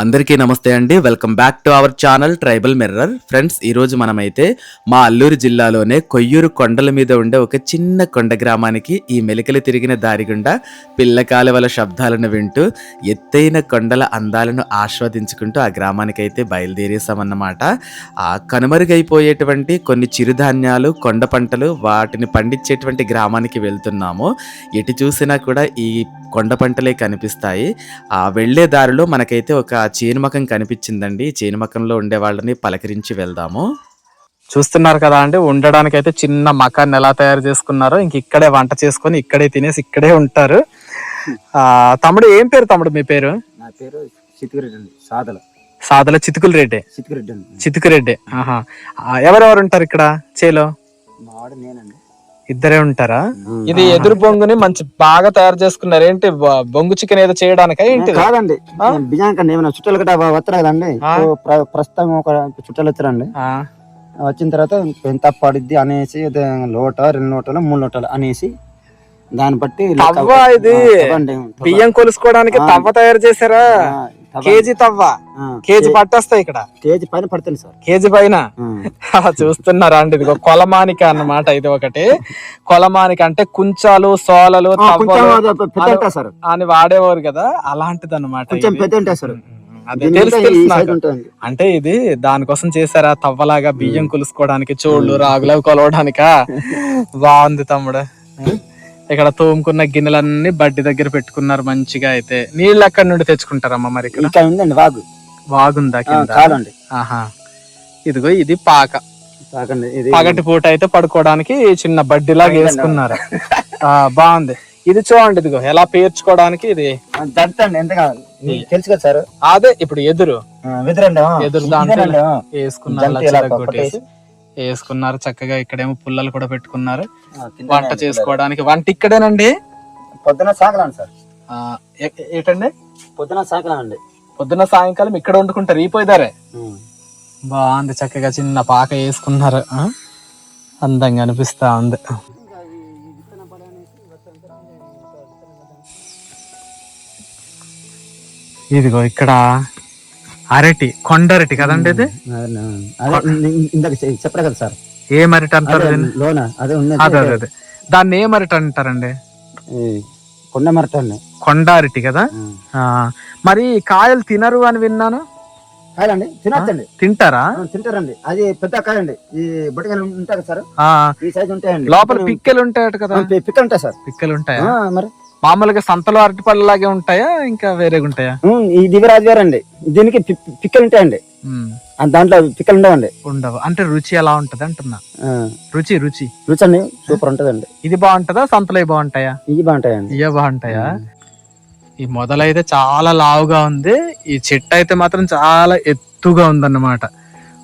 అందరికీ నమస్తే అండి. Welcome back to our channel Tribal Mirror friends ఈరోజు మనమైతే మా అల్లూరు జిల్లాలోనే కొయ్యూరు కొండల మీద ఉండే ఒక చిన్న కొండ గ్రామానికి ఈ మెలికలు తిరిగిన దారి గుండా పిల్లకాలువల శబ్దాలను వింటూ ఎత్తైన కొండల అందాలను ఆస్వాదించుకుంటూ ఆ గ్రామానికి అయితే బయలుదేరేసామన్నమాట ఆ కనుమరుగైపోయేటువంటి కొన్ని చిరుధాన్యాలు కొండ పంటలు వాటిని పండించేటువంటి గ్రామానికి వెళ్తున్నాము. ఎటు చూసినా కూడా ఈ కొండ పంటలే కనిపిస్తాయి. ఆ వెళ్ళే దారిలో మనకైతే ఒక చేనుమకం కనిపించిందండి. చేనుమకంలో ఉండే వాళ్ళని పలకరించి వెళ్దాము. చూస్తున్నారు కదా అండి ఉండడానికి అయితే చిన్న మకాన్ని ఎలా తయారు చేసుకున్నారో ఇంక ఇక్కడే వంట చేసుకొని ఇక్కడే తినేసి ఇక్కడే ఉంటారు. ఆ తమ్ముడు ఏం పేరు తమ్ముడు మీ పేరు? నా పేరు చితికిరెడ్డి అండి సాదల. సాదల చితుకుల రెడ్డి చితికిరెడ్డి అండి. చితుకురెడ్డి ఆహా. ఆ, ఎవరెవరు ఉంటారు ఇక్కడ చేలో? నేనండి ఇద్దరే ఉంటారా? ఇది ఎదురు బొంగుని మంచి బాగా తయారు చేసుకున్నారు. ఏంటి బొంగు చికెన్ ఏదో చేయడానికా ఏంటి కాదండి. బిజాంకండి ఏమైనా చుట్టాలు గట్రా వస్తారు కదండి ప్రస్తుతం ఒక చుట్టాలు వచ్చారండి ఆ, వచ్చిన తర్వాత ఎంత పడిద్ది అనేసి లోట రెండు లోటలు మూడు లోటలు అనేసి దాన్ని బట్టి ఇది. బియ్యం కొలుసుకోవడానికి తవ్వ తయారు చేశారా. కేజీ తవ్వ. కేజీ పట్టేస్తాయి ఇక్కడ. కేజీ పైన పడుతుంది సార్. కేజీ పైన. చూస్తున్నారా అండి? ఇదిగో కొలమానిక అన్నమాట ఇది ఒకటి. కొలమానిక అంటే కుంచాలు సోలలు అని వాడేవారు కదా అలాంటిది అనమాట అంటే ఇది దానికోసం చేశారా తవ్వలాగా బియ్యం కొలుసుకోవడానికి చోళ్ళు రాగులు అవి కొలవడానికా? బాగుంది తమ్ముడు. ఇక్కడ తోముకున్న గిన్నెలన్నీ బడ్డి దగ్గర పెట్టుకున్నారు మంచిగా అయితే. నీళ్ళు ఎక్కడి నుండి తెచ్చుకుంటారమ్మా మరి ఇక్కడ? ఇక్కడ ఉందండి వాగు. కాలండి ఆహా. ఇదిగో ఇది పాక. పగటి పూట అయితే పడుకోవడానికి చిన్న బడ్డీలాగా వేసుకున్నారు. ఆ బాగుంది. ఇది చూడండి ఇదిగో ఎలా పేర్చుకోవడానికి ఇది. ఎంత కావాలి? తెలుసు కదా సార్? అదే ఇప్పుడు ఎదురు. ఎదురు దాంట్లో. వేసుకున్నారు వేసుకున్నారు. చక్కగా ఇక్కడేమో పుల్లలు కూడా పెట్టుకున్నారు. వంట చేసుకోవడానికి. వంట ఇక్కడేనండి? పొద్దున సాకలాండి సార్. ఏంటండి? పొద్దున సాకలాండి పొద్దున్న సాయంకాలం ఇక్కడ వండుకుంటారు. ఈ పోయిదారే బాగుంది. చక్కగా చిన్న పాక వేసుకున్నారు? అందంగా అనిపిస్తా ఉంది. ఇదిగో ఇక్కడ అరటి కొండరటి కదండి ఇది? ఇందాక చెప్పరా కదా సార్? ఏ మరటి అంటారు? లోన అదే అదే అదే దాన్ని ఏ మరటి అంటారండి? కొండ మరట అండి. కొండ అరటి కదా? ఆ, మరి కాయలు తినరు అని విన్నాను. కాయలండి? తినచ్చండి తింటారా? తింటారండి. అది పెద్ద కాయండి ఈ బుట్టకాయలు ఉంటాయి కదా సార్? ఈ సైజ్ ఉంటాయండి. లోపల పిక్కలు ఉంటాయట కదా? పిక్కలు ఉంటాయి సార్. పిక్కలు ఉంటాయా? మరి మామూలుగా సంతలో అరటి పళ్ళు లాగే ఉంటాయా? ఇంకా వేరేగా ఉంటాయా? ఈ దిగరాజు వేరండి దీనికి పి- పి- పిక్కలు ఉంటాయండి. దాంట్లో పిక్కలు ఉండవండి. ఉండవు. అంటే రుచి ఎలా ఉంటది అంటున్నా? రుచి రుచి రుచి. అండి సూపర్ ఉంటదండి. ఇది బాగుంటదా? సంతలో బాగుంటాయా? ఇవి బాగుంటాయండి. ఇవే బాగుంటాయా? ఈ మొదలైతే చాలా లావుగా ఉంది. ఈ చెట్టు అయితే మాత్రం చాలా ఎత్తుగా ఉందన్నమాట.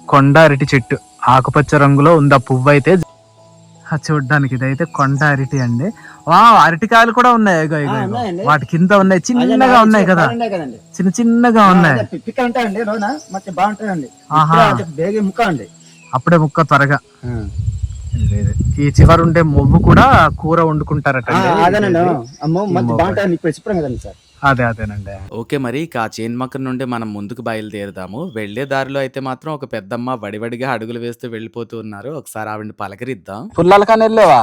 కొండ అరటి చెట్టు. ఆకుపచ్చ రంగులో ఉంది ఆ పువ్వు అయితే చూడ్డానికి ఇదైతే కొండ అరటి అండి. వా అరటికాయలు కూడా ఉన్నాయి. ఇగో ఇగో. వాటి కింద ఉన్నాయి. చిన్నగా ఉన్నాయి కదా. చిన్న చిన్నగా ఉన్నాయి. అదే పి- పిక్కలు ఉంటాయండి లోన? మంచి బాగుంటాయండి. ఆహా. బేగి ముక్క అండి. అప్పుడే ముక్క త్వరగా. ఈ చివరి ఉండే మొవ్వు కూడా కూర వండుకుంటారట అదేనండి బాగుంటాయండి ఇప్పుడు చెప్పాం కదండి సార్. అదే అదేనండి. ఓకే మరి ఇక ఆ చేన్మకం నుండి మనం ముందుకు బయలుదేరుదాము. వెళ్ళే దారిలో అయితే మాత్రం ఒక పెద్దమ్మ వడివడిగా అడుగులు వేస్తూ వెళ్ళిపోతూ ఉన్నారు. ఒకసారి ఆవిడని పలకరిద్దాం. పుల్లలకని వెళ్ళావా?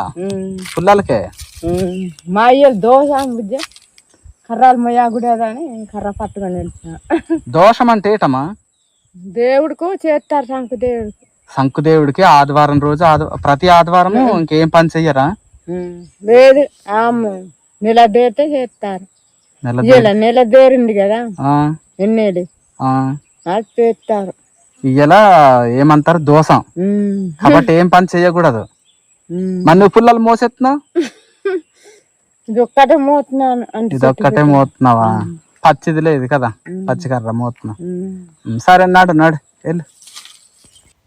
పుల్లలకే? మా అయ్యలు దోశ బుజ్జ కర్రాలు మొయ్యా గుడేదని కర్ర పట్టుకొని వెళ్తున్నా దోషం అంటే ఏటమ్మా? దేవుడికి చేస్తారు శంకు దేవుడికి. శంకుదేవుడికి ఆదివారం రోజు ఆది ప్రతి ఆదివారం ఇంకేం పని చెయ్యరా? లేదు ఆమె నెల దేరితే చేస్తారు. నెల ఇలా నెల దేరింది కదా? ఆ, ఎన్నేడు? ఆ. అది చేస్తారు ఇయ్యాల ఏమంటారు దోషం కాబట్టి ఏం పని చెయ్యకూడదు ఉమ్. మరి నువ్వు పుల్లలు మోతున్నాను ఒక్కటే మోతున్నావా? పచ్చిది లేదు కదా? పచ్చికర్ర మోతున్నా సరే నాడు నాడు. వెళ్ళు.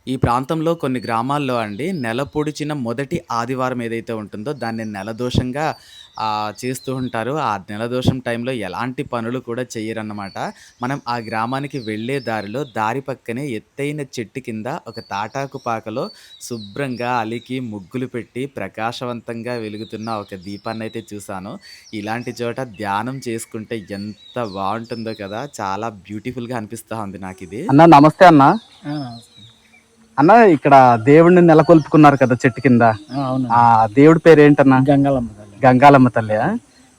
ఈ ప్రాంతంలో కొన్ని గ్రామాల్లో అండి నెల పొడిచిన మొదటి ఆదివారం ఏదైతే ఉంటుందో దాన్ని నెలదోషంగా చేస్తూ ఉంటారు. ఆ నెలదోషం టైంలో ఎలాంటి పనులు కూడా చెయ్యరన్నమాట. మనం ఆ గ్రామానికి వెళ్ళే దారిలో దారి పక్కనే ఎత్తైన చెట్టు కింద ఒక తాటాకు పాకలో శుభ్రంగా అలికి ముగ్గులు పెట్టి ప్రకాశవంతంగా వెలుగుతున్న ఒక దీపాన్ని అయితే చూశాను. ఇలాంటి చోట ధ్యానం చేసుకుంటే ఎంత బాగుంటుందో కదా! చాలా బ్యూటిఫుల్గా అనిపిస్తూ ఉంది నాకు ఇది అన్న నమస్తే అన్న. అన్న ఇక్కడ దేవుడిని నెలకొల్పుకున్నారు కదా చెట్టు కింద? అవును ఆ దేవుడి పేరు ఏంటన్నా గంగలమ్మ గంగాలమ్మ తల్లి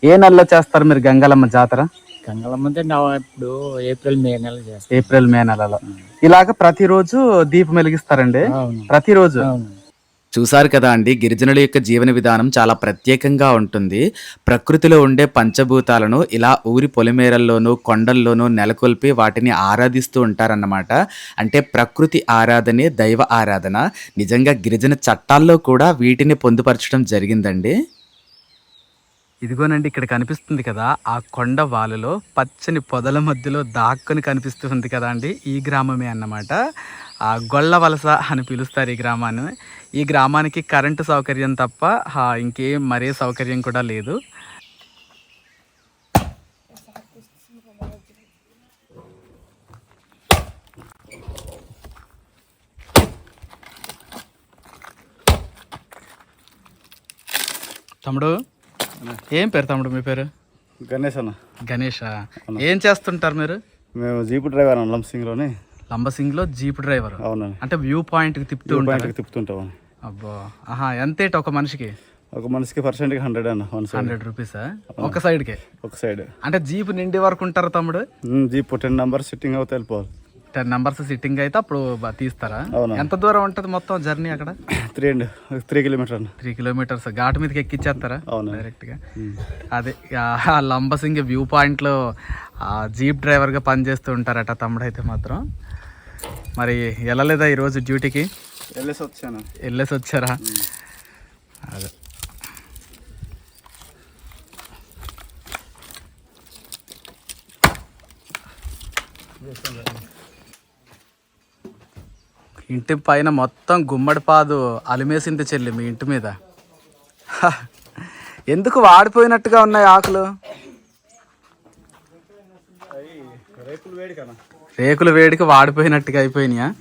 ఏ నెలలో చేస్తారు మీరు గంగాలమ్మ జాతర? గంగలమ్మ అంటే ఇప్పుడు ఏప్రిల్ మే నెల ఏప్రిల్ మే నెలలో. ఇలాగ ప్రతిరోజు దీపం వెలిగిస్తారండి? ప్రతిరోజు? చూసారు కదా అండి గిరిజనుల యొక్క జీవన విధానం చాలా ప్రత్యేకంగా ఉంటుంది. ప్రకృతిలో ఉండే పంచభూతాలను ఇలా ఊరి పొలిమేరల్లోనూ కొండల్లోనూ నెలకొల్పి వాటిని ఆరాధిస్తూ ఉంటారన్నమాట. అంటే ప్రకృతి ఆరాధనే దైవ ఆరాధన. నిజంగా గిరిజన చట్టాల్లో కూడా వీటిని పొందుపరచడం జరిగిందండి. ఇదిగోనండి ఇక్కడ కనిపిస్తుంది కదా ఆ కొండ వాలులో పచ్చని పొదల మధ్యలో దాక్కుని కనిపిస్తుంది కదా అండి ఈ గ్రామమే అన్నమాట. ఆ గొళ్ళ వలస అని పిలుస్తారు ఈ గ్రామాన్ని. ఈ గ్రామానికి కరెంటు సౌకర్యం తప్ప ఇంకేం మరే సౌకర్యం కూడా లేదు. తమ్ముడు ఏం పేరు తమ్ముడు మీ పేరు? గణేష్ అన్న. గణేష్? ఏం చేస్తుంటారు మీరు? మేము జీపు డ్రైవర్ అన్న లంసింగ్లోని లంబసింగ్లో జీప్ డ్రైవర్. అవునండి అంటే వ్యూ పాయింట్కి తిప్పుతూ ఉంటారు? తిప్పుతుంటాం అబ్బో. ఆహా ఎంతేట ఒక మనిషికి? ఒక మనిషికి పర్సెంట్కి హండ్రెడ్ అన్న వన్ హండ్రెడ్ రూపీసా ఒక సైడ్కి? ఒక సైడ్. అంటే జీప్ నిండి వరకు ఉంటారు తమ్ముడు? జీప్ టెన్ నెంబర్ సిట్టింగ్ అవుతే వెళ్ళిపోవాలి. టెన్ నెంబర్స్ సిట్టింగ్ అయితే అప్పుడు తీస్తారా. ఎంత దూరం ఉంటుంది మొత్తం జర్నీ అక్కడ? Three and three kilometer three kilometers ghat మీదకి ఎక్కిచ్చేస్తారా. డైరెక్ట్గా అదే ఆ లంబసింగి వ్యూ పాయింట్లో ఆ జీప్ డ్రైవర్గా పనిచేస్తూ ఉంటారట తమ్ముడు అయితే మాత్రం. మరి వెళ్ళలేదా ఈరోజు డ్యూటీకి వెళ్ళేసి వచ్చాను. వెళ్ళేసి వచ్చారా? అదే. ఇంటి పైన మొత్తం గుమ్మడి పాదు అలిమేసింది చెల్లి మీ ఇంటి మీద. హ, ఎందుకు వాడిపోయినట్టుగా ఉన్నాయి ఆకులు? రేకులు రేకుల వేడికి వాడిపోయినట్టుగా అయిపోయినాయా?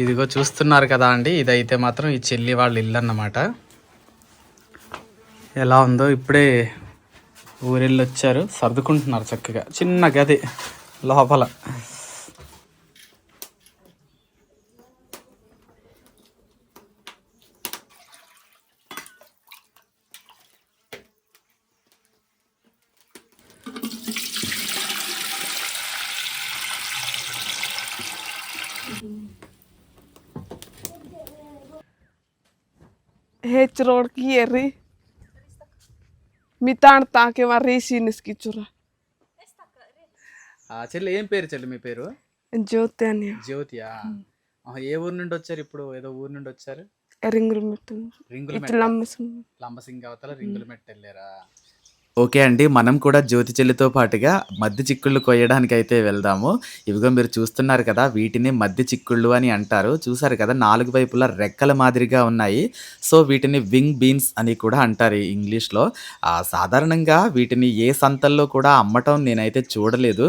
ఇదిగో చూస్తున్నారు కదా అండి ఇదైతే మాత్రం ఈ చెల్లి వాళ్ళ ఇల్లు అన్నమాట. ఎలా ఉందో ఇప్పుడే ఊరెళ్ళి వచ్చారు సర్దుకుంటున్నారు చక్కగా. చిన్న గది లోపల. Hech ror kieri. Mitään taake vaan riisinis kitsura. ఆ చెల్లి ఏం పేరు చెల్లి మీ పేరు Jotania. జ్యోతియా ఆహా, ఏ ఊరు నుండి వచ్చారు ఇప్పుడు ఏదో ఊరు నుండి వచ్చారు. రింగుల మెట్ట Itlammasun. లంబసింగ్ అవతల రింగుల మెట్ట వెళ్ళారా ఓకే అండి మనం కూడా జ్యోతి చెల్లితో పాటుగా మద్ది చిక్కుళ్ళు కొయ్యడానికి అయితే వెళ్దాము. ఇవిగో మీరు చూస్తున్నారు కదా వీటిని మద్ది చిక్కుళ్ళు అని అంటారు. చూసారు కదా నాలుగు వైపులా రెక్కల మాదిరిగా ఉన్నాయి. సో వీటిని వింగ్ బీన్స్ అని కూడా అంటారు ఇంగ్లీష్లో. సాధారణంగా వీటిని ఏ సంతల్లో కూడా అమ్మటం నేనైతే చూడలేదు.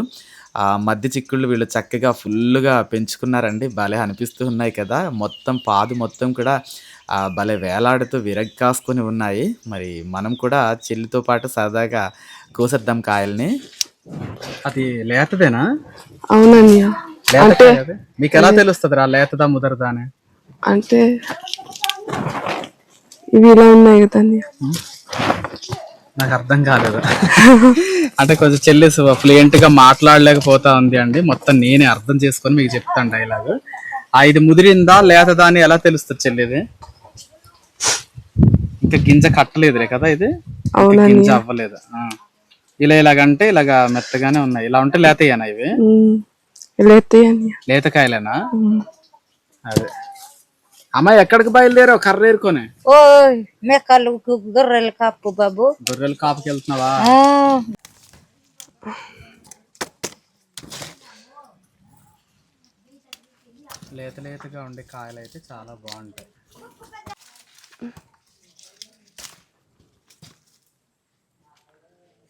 ఆ మద్ది చిక్కుళ్ళు వీళ్ళు చక్కగా ఫుల్గా పెంచుకున్నారండి. భలే అనిపిస్తూ ఉన్నాయి కదా. మొత్తం పాదు మొత్తం కూడా ఆ, భలే వేలాడుతూ విరగ్గాసుకొని ఉన్నాయి. మరి మనం కూడా చెల్లితో పాటు సరదాగా కోసేద్దాం కాయల్ని. అది లేతదేనా? అది? మీకు ఎలా తెలుస్తుంది రా లేతదా ముదరదా అని? అంటే ఇవి ఇలా ఉన్నాయి కదా నాకు అర్థం కాలేదు. అంటే కొంచెం చెల్లి ఫ్లూయెంట్గా మాట్లాడలేకపోతా ఉంది అండి. మొత్తం నేనే అర్థం చేసుకొని మీకు చెప్తాను డైలాగ్ ఆ ఇది ముదిరిందా లేతదా అని ఎలా తెలుస్తుంది చెల్లిది ఇంకా గింజ కట్టలేదులే కదా ఇది. గింజ అవ్వలేదు. ఆ. ఇలా ఇలాగంటే ఇలాగ మెత్తగానే ఉన్నాయి. ఇలా ఉంటే లేతయ్యానా ఇవి? లేతకాయలేనా? అదే. అమ్మాయి ఎక్కడికి బయలుదేరావు కర్ర ఏరుకొని? ఓయ్ మేకలు గొర్రెలు కాపు బాబు. గొర్రెలు కాపుకి వెళ్తున్నావా లేత లేతగా ఉండే కాయలు అయితే చాలా బాగుంటాయి.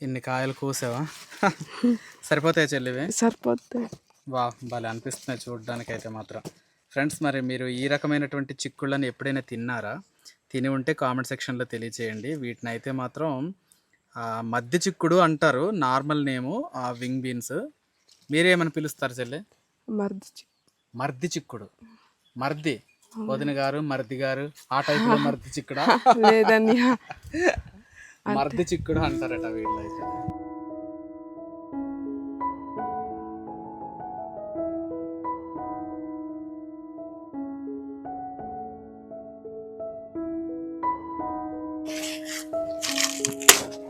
ఇన్ని కాయలు కూసావా? సరిపోతాయి చెల్లివి? సరిపోతాయి. వా భలే అనిపిస్తున్నాయి చూడడానికి అయితే మాత్రం. ఫ్రెండ్స్ మరి మీరు ఈ రకమైనటువంటి చిక్కుళ్ళని ఎప్పుడైనా తిన్నారా? తిని ఉంటే కామెంట్ సెక్షన్లో తెలియచేయండి. వీటిని అయితే మాత్రం మద్ది చిక్కుడు అంటారు నార్మల్ నేము ఆ వింగ్ బీన్స్. మీరేమని పిలుస్తారు చెల్లె? మర్ది మర్ది చిక్కుడు. మర్ది. వదిన గారు మర్ది గారు ఆ టైపులో మర్ది చిక్కుడా? మర్ది చిక్కుడు అంటారట వీళ్ళైతే.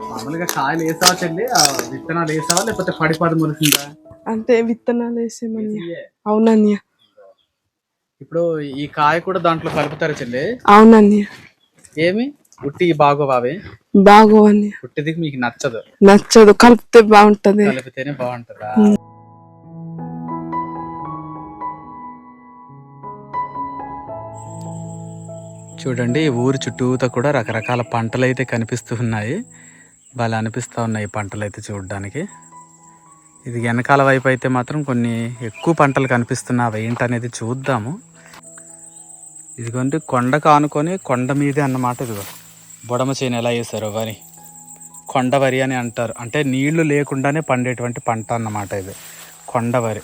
మామూలుగా కాయలు వేసావా చెల్లి? విత్తనాలు వేసావా? లేకపోతే పడిపాది మురిసిందా అంటే విత్తనాలు వేసేమన్నయ్య. అవునన్నయ్య. ఇప్పుడు ఈ కాయ కూడా దాంట్లో కలుపుతారు చెల్లి? అవునన్నయ్య. ఏమి? ఉట్టి బాగోబావి బాగోవన్నయ్య. ఉట్టిది మీకు నచ్చదు. నచ్చదు. కలిపితే బాగుంటది. కలిపితేనే బాగుంటుందా? చూడండి ఈ ఊరు చుట్టూతా కూడా రకరకాల పంటలు అయితే కనిపిస్తూ ఉన్నాయి. భలే అనిపిస్తూ ఉన్నాయి పంటలు అయితే చూడడానికి. ఇది వెనకాల వైపు అయితే మాత్రం కొన్ని ఎక్కువ పంటలు కనిపిస్తున్నాయి అవి ఏంటనేది చూద్దాము. ఇదిగోండి కొండకు ఆనుకొని కొండ మీదే అన్నమాట ఇదిగో. బుడమ చేను ఎలా వేసారో వరి కొండ వరి అని అంటారు. అంటే నీళ్ళు లేకుండానే పండేటువంటి పంట అన్నమాట ఇది. కొండ వరి.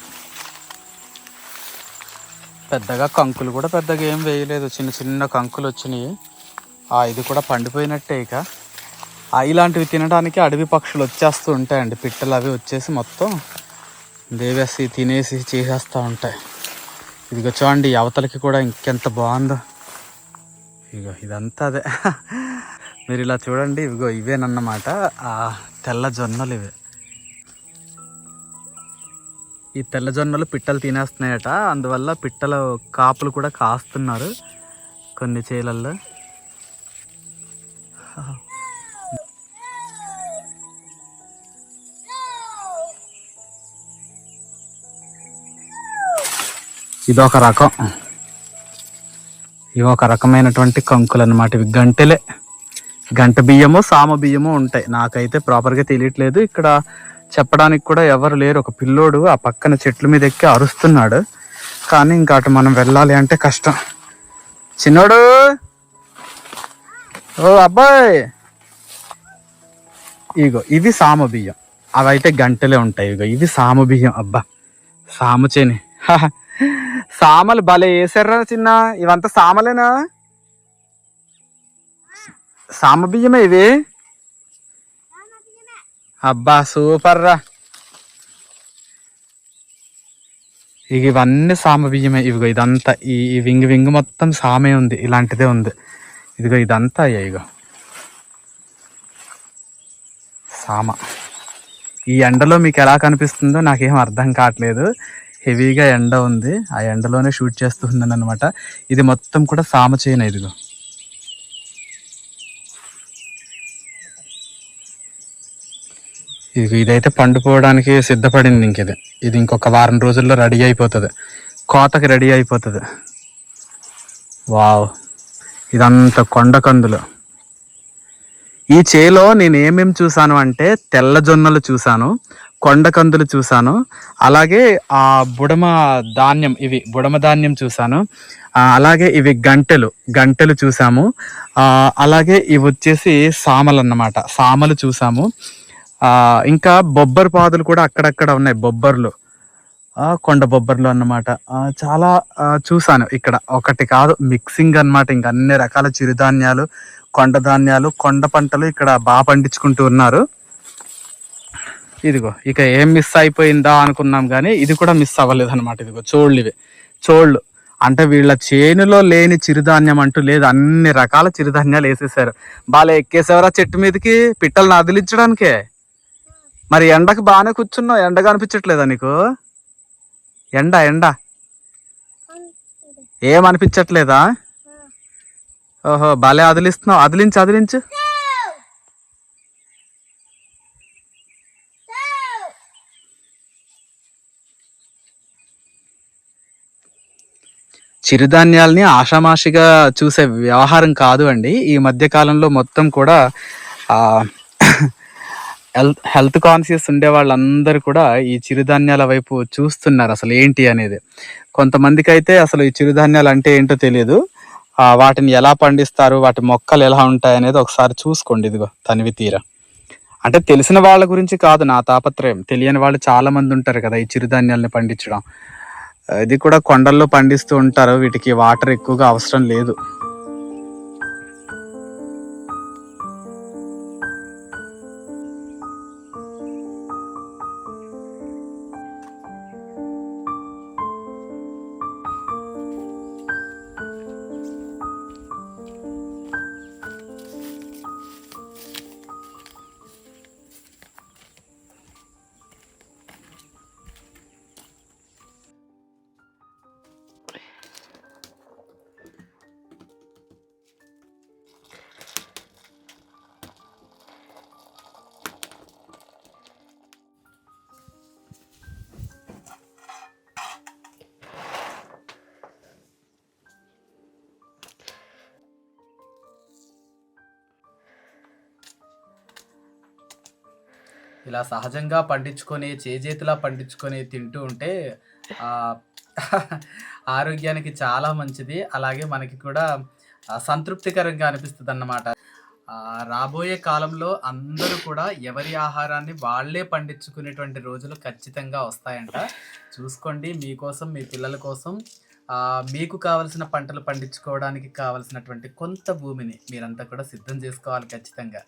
పెద్దగా కంకులు కూడా పెద్దగా ఏం వేయలేదు. చిన్న చిన్న కంకులు వచ్చినాయి. ఆ ఇది కూడా పండిపోయినట్టే ఇక. ఇలాంటివి తినడానికి అడవి పక్షులు వచ్చేస్తూ ఉంటాయండి. పిట్టలు అవి వచ్చేసి మొత్తం దేవేసి తినేసి చేసేస్తూ ఉంటాయి. ఇదిగో చూడండి అవతలకి కూడా ఇంకెంత బాగుందో. ఇగో ఇదంతా అదే. మీరు ఇలా చూడండి ఇవిగో ఇవేనన్నమాట. ఆ తెల్ల జొన్నలు ఇవే. ఈ తెల్ల జొన్నలు పిట్టలు తినేస్తున్నాయట. అందువల్ల పిట్టల కాపులు కూడా కాస్తున్నారు కొన్ని చేలల్లో. ఇదొక రకం. ఇవి ఒక రకమైనటువంటి కంకులు అన్నమాట ఇవి గంటెలే. గంట బియ్యము సామ బియ్యము ఉంటాయి. నాకైతే ప్రాపర్గా తెలియట్లేదు. ఇక్కడ చెప్పడానికి కూడా ఎవరు లేరు. ఒక పిల్లోడు ఆ పక్కన చెట్ల మీద ఎక్కి అరుస్తున్నాడు. కానీ ఇంకా అటు మనం వెళ్ళాలి అంటే కష్టం. చిన్నోడు! ఓ అబ్బాయి! ఇగో ఇవి సామ బియ్యం. అవైతే గంటలే ఉంటాయి. ఇగో ఇవి సామ బియ్యం. అబ్బా! సామ చేని. హహ. సామలు భలే వేసారా చిన్న. ఇవంతా సామలేనా? సామ బియ్యమే ఇవి? అబ్బా సూపర్ రా. ఇక ఇవన్నీ సామ బియ్యమే. ఇవిగో ఇదంతా ఈ వింగి వింగ్ వింగ్ మొత్తం సామే ఉంది. ఇలాంటిదే ఉంది. ఇదిగో ఇదంతా అయ్యా ఇగో సామ. ఈ ఎండలో మీకు ఎలా కనిపిస్తుందో నాకేం అర్థం కావట్లేదు. హెవీగా ఎండ ఉంది. ఆ ఎండలోనే షూట్ చేస్తున్నాను అనమాట ఇది మొత్తం కూడా సామ చేయను ఇదిగో. ఇది ఇదైతే పండుకోవడానికి సిద్ధపడింది ఇంక ఇది. ఇది ఇంకొక వారం రోజుల్లో రెడీ అయిపోతుంది. కోతకి రెడీ అయిపోతుంది. వావ్. ఇదంతా కొండ కందులు. ఈ చేలో నేను ఏమేమి చూసాను అంటే తెల్ల జొన్నలు చూసాను. కొండ కందులు చూసాను అలాగే ఆ బుడమ ధాన్యం ఇవి బుడమ ధాన్యం చూసాను అలాగే ఇవి గంటెలు గంటెలు చూసాము అలాగే ఇవి వచ్చేసి సామలు అన్నమాట. సామలు చూసాము ఇంకా బొబ్బర్ పాదులు కూడా అక్కడక్కడ ఉన్నాయి బొబ్బర్లు. కొండ బొబ్బర్లు అన్నమాట. చాలా చూసాను ఇక్కడ. ఒకటి కాదు మిక్సింగ్ అన్నమాట. ఇంకా అన్ని రకాల చిరుధాన్యాలు కొండ ధాన్యాలు కొండ పంటలు ఇక్కడ బాగా పండించుకుంటూ ఉన్నారు. ఇదిగో ఇక ఏం మిస్ అయిపోయిందా అనుకున్నాం కానీ ఇది కూడా మిస్ అవ్వలేదు అనమాట ఇదిగో చోళ్ళు ఇవి చోళ్ళు. అంటే వీళ్ళ చేనులో లేని చిరుధాన్యం అంటూ లేదు. అన్ని రకాల చిరుధాన్యాలు వేసేసారు బాగా ఎక్కేసేవరా చెట్టు మీదకి? పిట్టలను అదిలించడానికే. మరి ఎండకు బాగానే కూర్చున్నావు. ఎండ కనిపించట్లేదా నీకు? ఎండ ఎండ. ఏం అనిపించట్లేదా ఓహో భలే అదిలిస్తున్నావు. అదిలించు అదిలించు. చిరుధాన్యాల్ని ఆషామాషిగా చూసే వ్యవహారం కాదు అండి. ఈ మధ్య కాలంలో మొత్తం కూడా హెల్త్ హెల్త్ కాన్షియస్ ఉండే వాళ్ళందరూ కూడా ఈ చిరుధాన్యాల వైపు చూస్తున్నారు అసలు ఏంటి అనేది. కొంతమందికి అయితే అసలు ఈ చిరుధాన్యాలు అంటే ఏంటో తెలియదు వాటిని ఎలా పండిస్తారు వాటి మొక్కలు ఎలా ఉంటాయి అనేది ఒకసారి చూసుకోండి ఇదిగో తనివి తీర. అంటే తెలిసిన వాళ్ళ గురించి కాదు నా తాపత్రయం. తెలియని వాళ్ళు చాలామంది ఉంటారు కదా ఈ చిరుధాన్యాలని పండించడం. ఇది కూడా కొండల్లో పండిస్తూ ఉంటారు. వీటికి వాటర్ ఎక్కువగా అవసరం లేదు. ఇలా సహజంగా పండించుకొని చేజేతిలా పండించుకొని తింటూ ఉంటే ఆరోగ్యానికి చాలా మంచిది. అలాగే మనకి కూడా సంతృప్తికరంగా అనిపిస్తుంది అన్నమాట రాబోయే కాలంలో అందరూ కూడా ఎవరి ఆహారాన్ని వాళ్ళే పండించుకునేటువంటి రోజులు ఖచ్చితంగా వస్తాయంట. చూసుకోండి మీకోసం మీ పిల్లల కోసం మీకు కావలసిన పంటలు పండించుకోవడానికి కావలసినటువంటి కొంత భూమిని మీరంతా కూడా సిద్ధం చేసుకోవాలి ఖచ్చితంగా.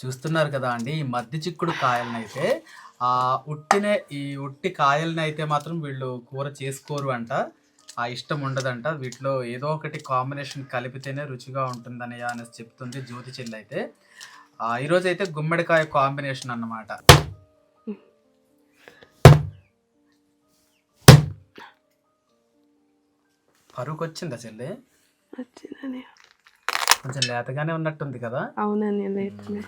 చూస్తున్నారు కదా అండి ఈ మద్ది చిక్కుడు కాయలనైతే ఆ ఉట్టిన ఈ ఉట్టి కాయలని అయితే మాత్రం వీళ్ళు కూర చేసుకోరు అంట. ఆ ఇష్టం ఉండదంట. వీటిలో ఏదో ఒకటి కాంబినేషన్ కలిపితేనే రుచిగా ఉంటుందని అనేసి చెప్తుంది జ్యోతి చెల్లి అయితే. ఆ, ఈరోజు అయితే గుమ్మడికాయ కాంబినేషన్ అన్నమాట. పరువుకి వచ్చిందా చెల్లి కొంచెం లేతగానే ఉన్నట్టుంది కదా? అవునండి లేట్లే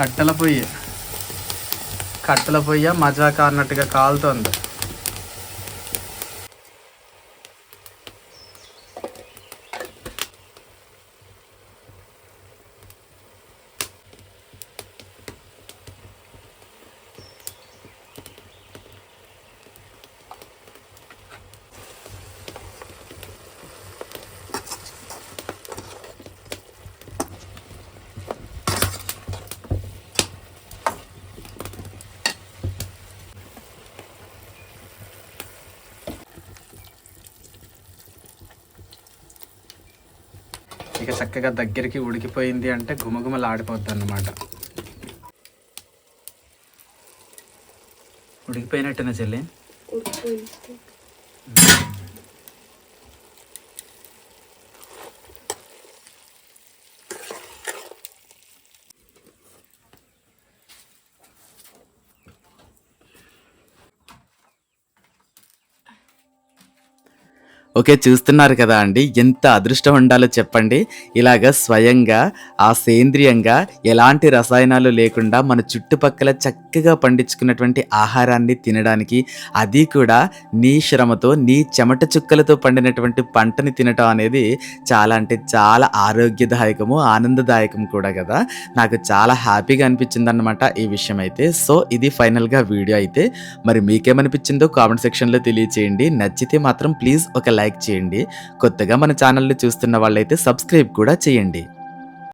కట్టెల పొయ్యి. కట్టెల పొయ్యి మజాకా అన్నట్టుగా కాలుతోంది. చక్కగా దగ్గరికి ఉడికిపోయింది అంటే గుమగుమలు ఆడిపోద్ది అన్నమాట ఉడికిపోయినట్టేనా చెల్లి? ఓకే చూస్తున్నారు కదా అండి. ఎంత అదృష్టం ఉండాలో చెప్పండి. ఇలాగ స్వయంగా ఆ సేంద్రియంగా ఎలాంటి రసాయనాలు లేకుండా మన చుట్టుపక్కల చక్కగా పండించుకున్నటువంటి ఆహారాన్ని తినడానికి అది కూడా నీ శ్రమతో నీ చెమట చుక్కలతో పండినటువంటి పంటని తినటం అనేది చాలా అంటే చాలా ఆరోగ్యదాయకము ఆనందదాయకం కూడా కదా. నాకు చాలా హ్యాపీగా అనిపించింది అనమాట ఈ విషయం అయితే సో ఇది ఫైనల్గా వీడియో అయితే. మరి మీకేమనిపించిందో కామెంట్ సెక్షన్లో తెలియచేయండి. నచ్చితే మాత్రం ప్లీజ్ ఒక లైక్ చేయండి. కొత్తగా మన ఛానల్ని చూస్తున్న వాళ్ళైతే సబ్స్క్రైబ్ కూడా చేయండి.